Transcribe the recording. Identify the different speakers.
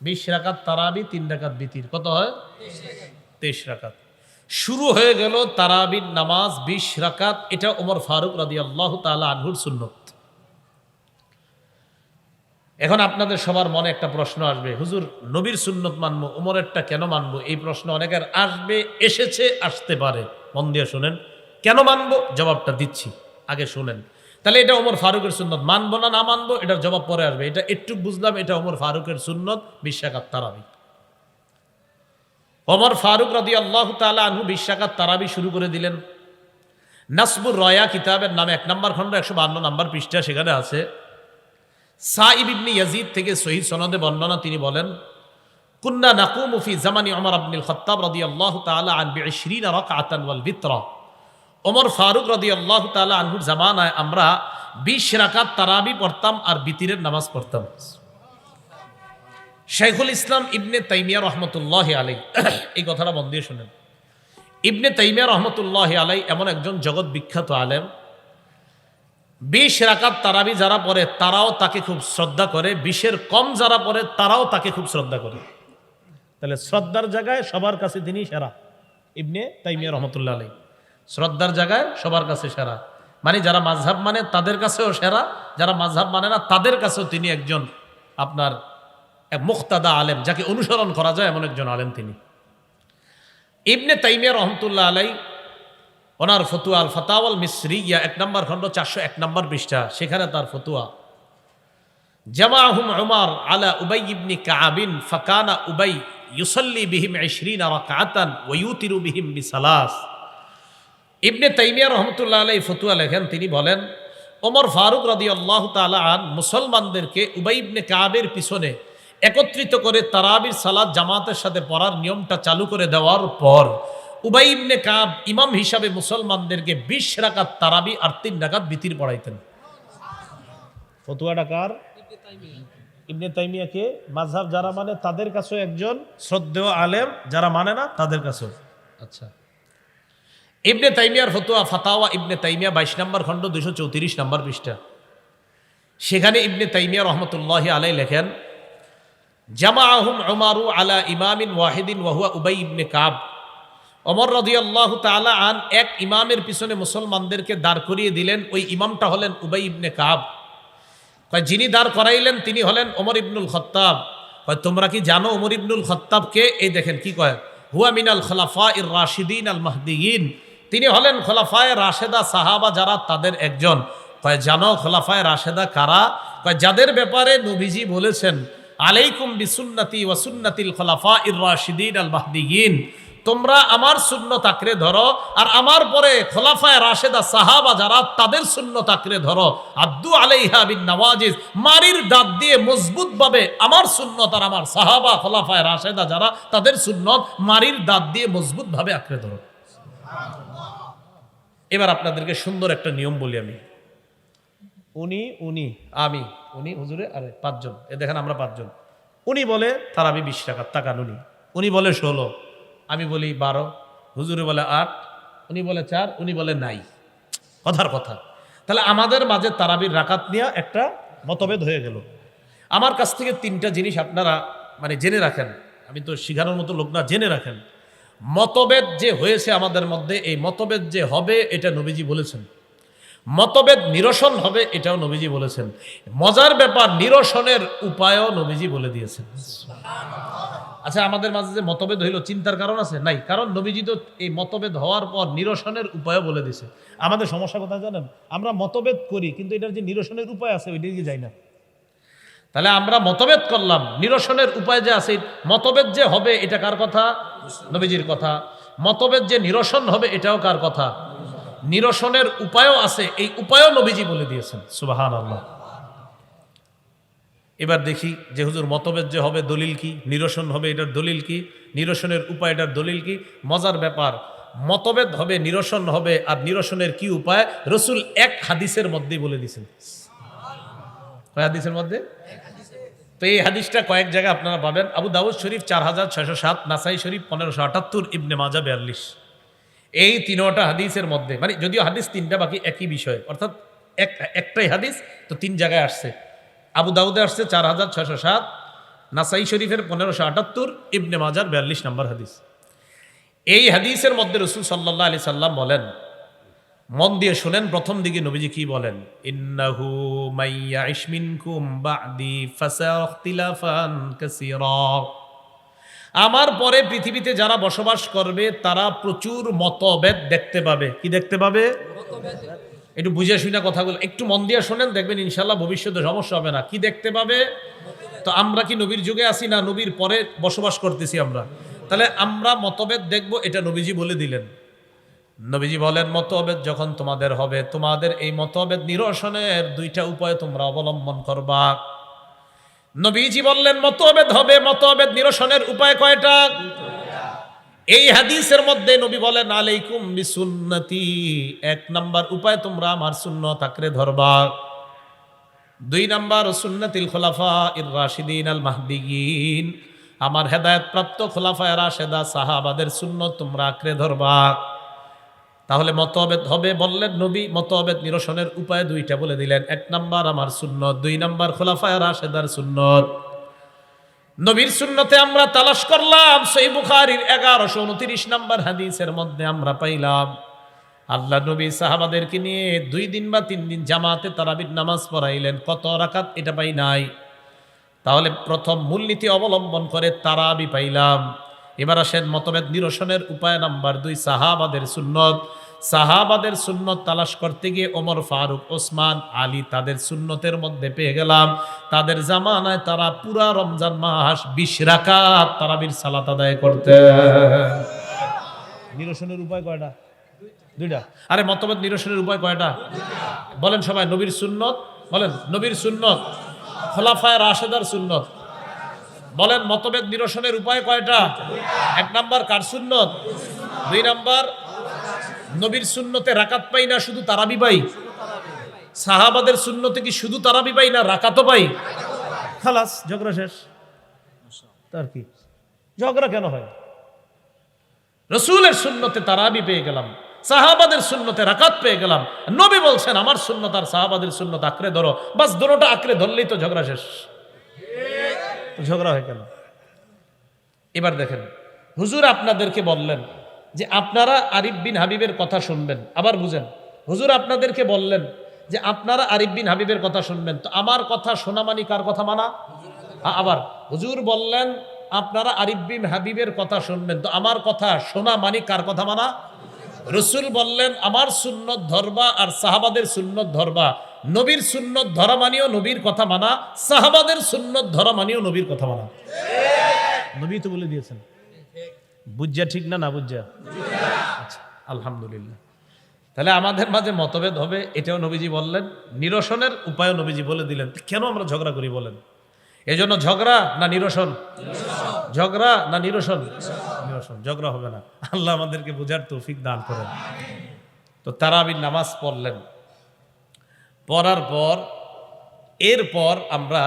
Speaker 1: বিশ রাকাত তারাবি, তিন রাকাত বিতির। কত হয়? তেইশ রাকাত। শুরু হয়ে গেল তারাবির নামাজ বিশ রাকাত। এটা ওমর ফারুক রাদি আল্লাহ তালা আনহুর সুন্নত। এখন আপনাদের সবার মনে একটা প্রশ্ন আসবে, হুজুর, নবীর সুন্নত মানবো, ওমরেরটা কেন মানবো? এই প্রশ্ন অনেকের আসবে, এসেছে, আসতে পারে। মন দিয়ে শোনেন। কেন মানবো? জবাবটা দিচ্ছি। আগে শুনেন। তাহলে এটা ওমর ফারুকের সুন্নত। মানবো না না মানবো, এটার জবাব পরে আসবে। এটা একটু বুঝলাম, এটা ওমর ফারুকের সুন্নত বিশ্বাকাত তারাবি। ওমর ফারুক রাদি আল্লাহ তালা আনহু বিশ্বাকাত তারাবি শুরু করে দিলেন। নাসবুর রয়া কিতাবের নামে এক নম্বর খণ্ড, একশো বান্ন নম্বর পৃষ্ঠা সেখানে আছে। সাইব ইবনি ইয়াজিদ থেকে শহীদ সনদে বর্ণনা তিনি বলেন, কুন্না নাকুমু ফি জামানি ওমর আব্দুল খত্তাব রাদিয়াল্লাহু তাআলা আন বিশরিনা রাকআতান ওয়াল বিতরা ওমর ফারুক রাদিয়াল্লাহু তাআলা আনহুর জামানায় আমরা 20 রাকাত তারাবি পড়তাম আর বিতিরের নামাজ পড়তাম। শেখুল ইসলাম ইবনে তাইমিয়া রহমতুল্লাহ আলাই এই কথাটা মন দিয়ে শুনেন। ইবনে তাইমিয়া রহমতুল্লাহ আলাই এমন একজন জগৎ বিখ্যাত আলেম। বিশ রাকাত তারাবি যারা পড়ে, তারাও তাকে খুব শ্রদ্ধা করে। বিশের কম যারা পড়ে, তারাও তাকে খুব শ্রদ্ধা করে। তাহলে শ্রদ্ধার জায়গায় সবার কাছে তিনি সেরা। ইবনে তাইমিয়া রহমতুল্লাহ আলাই শ্রদ্ধার জায়গায় সবার কাছে সেরা। মানে যারা মাঝহাব মানে তাদের কাছেও সেরা, যারা মাঝহাব মানে না, তাদের কাছেও তিনি একজন আপনার এক মুক্তাদা আলেম, যাকে অনুসরণ করা যায় এমন একজন আলেম তিনি। ইবনে তাইমিয়া রহমতুল্লাহ আলাই, ওনার ফতুয়া আল ফতাওয়াল মিসরি ইয়া এক নম্বর খণ্ড চারশো এক নম্বর পৃষ্ঠা, সেখানে তার ফতুয়া। জামাহুম উমার আলা উবাই ইবনি কাবিন ফাকানা উবাই ইউসল্লি বিহিম ইশরিন রাকাতান ওয়ুতিরু বিহিম বিসালাস। ইবনে তাইমিয়া রহমতুল্লাহ আলাই ফতুয়া লেখেন, তিনি বলেন, ওমর ফারুক রাদি আল্লাহ তালা আন মুসলমানদেরকে উবাই ইবনে কাবের পিছনে একত্রিত করে তারাবির সালাদ জামাতের সাথে পড়ার নিয়মটা চালু করে দেওয়ার পর উবাই ইবনে কাব ইমাম হিসাবে মুসলমানদেরকে বিশ রাকাত তারাবি আর তিন রাকাত বিতির পড়াইতেন। ফতুয়া ইবনে তাইমিয়াকে মাঝহাব যারা মানে তাদের কাছেও একজন শ্রদ্ধেয় আলেম, যারা মানে না, তাদের কাছেও। আচ্ছা। ইবনে তাইমিয়ার ফতুয়া, ফাতাওয়া ইবনে তাইমিয়া, বাইশ নম্বর খণ্ড দুশো চৌত্রিশ নম্বর পৃষ্ঠা। সেখানে ইবনে তাইমিয়া রহমতুল্লাহ আলাই লেখেন, জামাআহুম উমারু আলা ইমামিন ওয়াহিদিন ওয়াহুয়া উবাই ইবনে কাব। অমর রদিয়াল্লাহ তালা আন, এক ইমামের পিছনে মুসলমানদেরকে দাঁড় করিয়ে দিলেন, ওই ইমামটা হলেন উবাই ইবনে কাব। যিনি দাঁড় করাইলেন, তিনি হলেন ওমর ইবনুল খত্তাব। তোমরা কি জানো ওমর ইবনুল খত্তাবকে? এই দেখেন কি কয়, হুয়া মিনাল খলাফা ইর রাশিদিন আল মাহদিন তিনি হলেন খোলাফায় রাশেদা সাহাবা যারা তাদের একজন। কয়, জানো খোলাফায় রাশেদা কারা? কয়, যাদের ব্যাপারে নবীজি বলেছেন, আলাইকুম বিসুন্নতি ওয়াসুন্নতিল খোলাফা ইর রাশিদিন আল মাহদিন তোমরা আমার শূন্য আঁকড়ে ধরো আর আমার পরে খোলাফায় রাশেদা সাহাবা যারা তাদের শূন্য আঁকড়ে ধরো। আব্দু আলাইহা বিন নওয়াজিজ, মারির দাঁত দিয়ে মজবুত ভাবে আমার সুন্নত আর আমার সাহাবা খোলাফায় রাশেদা যারা তাদের সুন্নত মারির দাঁত দিয়ে মজবুত ভাবে আঁকড়ে ধরো। এবার আপনাদেরকে সুন্দর একটা নিয়ম বলি আমি। উনি উনি। আমি। উনি হুজুরে আরে পাঁচজন। এ দেখেন আমরা পাঁচজন। উনি বলে তার আমি বিশ টাকা টাকান উনি উনি বলে ষোলো। আমি বলি বারো। হুজুরে বলে আট। উনি বলে চার। উনি বলে নাই। কথার কথা। তাহলে আমাদের মাঝে তারাবির রাকাত নিয়ে একটা মতভেদ হয়ে গেল। আমার কাছ থেকে তিনটা জিনিস আপনারা মানে জেনে রাখেন। আমি তো শিখানোর মতো লোক না জেনে রাখেন। মতভেদ যে হয়েছে আমাদের মধ্যে, এই মতভেদ যে হবে, এটা নবীজি বলেছেন। মতভেদ নিরসন হবে, এটাও নবীজি বলেছেন। মজার ব্যাপার, নিরসনের উপায়ও নবীজি বলে দিয়েছেন। আচ্ছা আমাদের মাঝে যে মতভেদ হইল, চিন্তার কারণ আছে? নাই। কারণ নবীজি তো এই মতভেদ হওয়ার পর নিরসনের উপায়ও বলে দিছে আমাদের সমস্যা কথা জানেন? আমরা মতভেদ করি, কিন্তু এটার যে নিরসনের উপায় আছে ওইটা দিকে যাই না। তাহলে আমরা মতভেদ করলাম। নিরসনের উপায় যে আছে, মতভেদ যে হবে, এটা কার কথা? নবীজির কথা। মতভেদ যে নিরসন হবে এটাও কার কথা? নিরসনের উপায়ও আছে, এই উপায়ও নবীজি বলে দিয়েছেন। সুবাহান আল্লাহ এবার দেখি যে হুজুর মতভেদ যে হবে দলিল কি? নিরসন হবে এটার দলিল কি? নিরসনের উপায় এটার দলিল কি? মজার ব্যাপার, মতভেদ হবে, নিরসন হবে, আর নিরসনের কি উপায়? রসুল এক হাদিসের মধ্যেই বলে দিয়েছেন। হাদিসের মধ্যে? তো এই হাদিসটা কয়েক জায়গায় আপনারা পাবেন। আবু দাউদ শরীফ চার হাজার ছয়শো সাত, নাসাই শরীফ পনেরোশো আটাত্তর, ইবনে মাজা বিয়াল্লিশ। এই তিনোটা হাদিসের মধ্যে মানে যদিও হাদিস তিনটা বাকি একই বিষয়, অর্থাৎ এক, একটাই হাদিস, তো তিন জায়গায় আসছে। আবু দাউদে আসছে চার হাজার ছয়শো সাত, নাসাই শরীফের পনেরোশো আটাত্তর, ইবনে মাজার বিয়াল্লিশ নম্বর হাদিস। এই হাদিসের মধ্যে রসুল সাল্লাহ আলি সাল্লাম বলেন মন দিয়ে শোনেন, প্রথম দিকে নবীজি কি বলেন? ইন্নাহু মাইয়া ইসমিনকুম বাদি ফাসাখতিলাফান কাসীরা আমার পরে পৃথিবীতে যারা বসবাস করবে, তারা প্রচুর মতভেদ দেখতে পাবে। কি দেখতে পাবে? একটু বুঝে শুনে কথাগুলো, একটু মন দিয়ে শোনেন, দেখবেন ইনশাল্লাহ ভবিষ্যতে সমস্যা হবে না। কি দেখতে পাবে? তো আমরা কি নবীর যুগে আসি না নবীর পরে বসবাস করতেছি আমরা? তাহলে আমরা মতভেদ দেখব, এটা নবীজি বলে দিলেন। নবীজি বলেন, মতভেদ যখন তোমাদের হবে, তোমাদের এই মতভেদ নিরসনের দুইটা উপায় তোমরা অবলম্বন করবা। নবীজি বললেন, মতভেদ হবে, মতভেদ নিরসনের উপায় কয়টা? এই হাদিসের মধ্যে নবী বলেন, আলাইকুম বিসুন্নতি। এক নাম্বার উপায় তোমরা আমার সুন্নত আঁকড়ে ধরবা। দুই নাম্বার, সুন্নতিল খোলাফা ইর রাশিদিন আল মাহদিগিন। আমার হেদায়ত প্রাপ্ত খোলাফা রাশেদা সাহাবাদের সুন্নত তোমরা আঁকড়ে ধরবা। তাহলে মতভেদ হবে বললেন নবী, মতভেদ নিরসনের উপায় দুইটা বলে দিলেন। এক নাম্বার আমার সুন্নত, দুই নাম্বার খোলাফায় রাশেদার সুন্নত। নবীর সুন্নতে আমরা তালাশ করলাম সেই বুখারির এগারোশো উনত্রিশ নাম্বার হাদিসের মধ্যে আমরা পাইলাম, আল্লাহ নবী সাহাবাদেরকে নিয়ে দুই দিন বা তিন দিন জামাতে তারাবির নামাজ পড়াইলেন, কত রাকাত এটা পাই নাই। তাহলে প্রথম মূলনীতি অবলম্বন করে তারাবি পাইলাম। এবার আসেন মতভেদ নিরসনের উপায় নাম্বার দুই, সাহাবাদের সুন্নত। সাহাবাদের সুন্নত তালাশ করতে গিয়ে ওমর, ফারুক, ওসমান, আলী তাদের সুন্নতের মধ্যে পেয়ে গেলাম। তাদের জামানায় তারা পুরা রমজান মাস বিশ রাকাত তারাবির সালাত আদায় করতে নিরসনের উপায় কয়টা? দুইটা। আরে, মতভেদ নিরসনের উপায় কয়টা? বলেন সবাই, নবীর সুন্নত? বলেন, নবীর সুন্নত? খোলাফায় রাশেদার সুন্নত? বলেন, মতভেদ নিরসনের উপায় কয়টা? এক নাম্বার, কার সুন্নত? দুই নাম্বার, নবীর সুন্নতে রাকাত পাই না শুধু তারাবি পাই? সাহাবাদের সুন্নতে কি শুধু তারাবি পাই না রাকাতও পাই? খালাস, ঝগড়া শেষ। তার কি? ঝগড়া কেন হয়? রসুলের সুন্নতে তারাবি পেয়ে গেলাম, সাহাবাদের সুন্নতে রাকাত পেয়ে গেলাম। নবী বলছেন, আমার সুন্নত আর সাহাবাদের সুন্নত আঁকড়ে ধরো। বাস, দুটোটা আঁকড়ে ধরলেই তো ঝগড়া শেষ। ঝগড়া হয় কেন? এবার দেখেন, হুজুর আপনাদেরকে বললেন যে আপনারা আরিফ বিন হাবিবের কথা শুনবেন। আবার বুঝেন, হুজুর আপনাদেরকে বললেন যে আপনারা আরিফ বিন হাবিবের কথা শুনবেন। তো আমার কথা শোনা মানি কার কথা মানা? আবার, হুজুর বললেন, আপনারা আরিফ বিন হাবিবের কথা শুনবেন। তো আমার কথা শোনা মানি কার কথা মানা? রসুল বললেন, আমার সুন্নত ধরবা আর সাহাবাদের সুন্নত ধরবা নবীর সুন্নত ধরা মানিও নবীর কথা মানা, সাহাবাদের সুন্নত ধরা মানিও নবীর কথা মানা। নবী তো বলে দিয়েছেন। বুঝা ঠিক না না বুঝা? আচ্ছা আলহামদুলিল্লাহ। তাহলে আমাদের মাঝে মতভেদ হবে, এটাও নবীজি বললেন। নিরসনের উপায়ও নবীজি বলে দিলেন। কেন আমরা ঝগড়া করি বলেন? এজন্য ঝগড়া না নিরসন? ঝগড়া না নিরসন? নিরসন ঝগড়া হবে না। আল্লাহ আমাদেরকে বোঝার তৌফিক দান করেন। তো তারা তারাবির নামাজ পড়লেন। পড়ার পর, এরপর আমরা